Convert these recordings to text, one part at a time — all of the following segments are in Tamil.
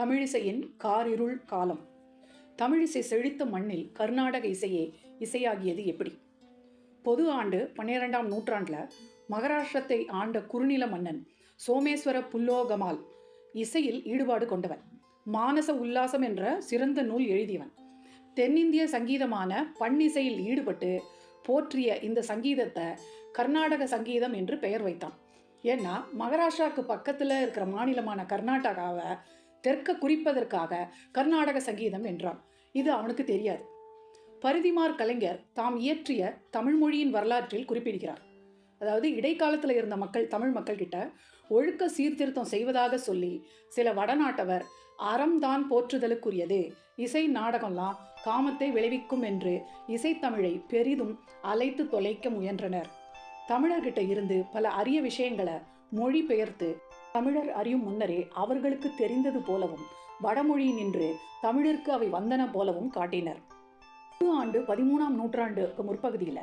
தமிழிசையின் காரிருள் காலம். தமிழிசை செழித்த மண்ணில் கர்நாடக இசையே இசையாகியது எப்படி? பொது ஆண்டு பன்னிரெண்டாம் நூற்றாண்டில் மகாராஷ்டிரத்தை ஆண்ட குறுநில மன்னன் சோமேஸ்வர புல்லோகமால் இசையில் ஈடுபாடு கொண்டவன். மானச உல்லாசம் என்ற சிறந்த நூல் எழுதியவன். தென்னிந்திய சங்கீதமான பண்ணிசையில் ஈடுபட்டு போற்றிய இந்த சங்கீதத்தை கர்நாடக சங்கீதம் என்று பெயர் வைத்தான். ஏன்னா மகாராஷ்டிராவுக்கு பக்கத்தில் இருக்கிற மாநிலமான கர்நாடகாவை தெற்க குறிப்பதற்காக கர்நாடக சங்கீதம் என்றான். இது அவனுக்கு தெரியாது. பரிதிமார் கலைஞர் தாம் இயற்றிய தமிழ் மொழியின் வரலாற்றில் குறிப்பிடுகிறார். அதாவது இடைக்காலத்தில் இருந்த மக்கள் தமிழ் மக்கள் கிட்ட ஒழுக்க சீர்திருத்தம் செய்வதாக சொல்லி சில வடநாட்டவர் அறம்தான் போற்றுதலுக்குரியது இசை நாடகம்லாம் காமத்தை விளைவிக்கும் என்று இசைத்தமிழை பெரிதும் அலைத்து தொலைக்க முயன்றனர். தமிழர்கிட்ட இருந்து பல அரிய விஷயங்களை மொழி பெயர்த்து தமிழர் அறியும் முன்னரே அவர்களுக்கு தெரிந்தது போலவும் வடமொழி நின்று தமிழருக்கு அவை வந்தன போலவும் காட்டினர். புது ஆண்டு பதிமூணாம் நூற்றாண்டுக்கு முற்பகுதியில்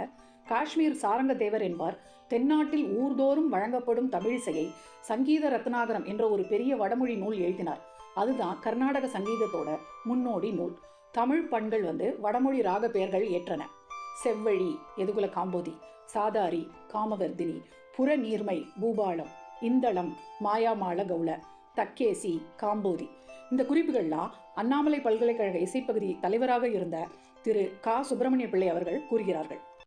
காஷ்மீர் சாரங்க தேவர் என்பார் தென்னாட்டில் ஊர்தோறும் வழங்கப்படும் தமிழிசையை சங்கீத ரத்னாகரம் என்ற ஒரு பெரிய வடமொழி நூல் எழுதினார். அதுதான் கர்நாடக சங்கீதத்தோட முன்னோடி நூல். தமிழ் பண்கள் வந்து வடமொழி ராக பெயர்கள் ஏற்றன. செவ்வழி எதுகுல காம்போதி சாதாரி காமவர்தினி புற நீர்மை பூபாலம் இந்தளம் மாயாமாள கவுள தக்கேசி காம்போதி. இந்த குறிப்புகள்லாம் அண்ணாமலை பல்கலைக்கழக இசைப்பகுதி தலைவராக இருந்த திரு கா. சுப்பிரமணிய பிள்ளை அவர்கள் கூறுகிறார்கள்.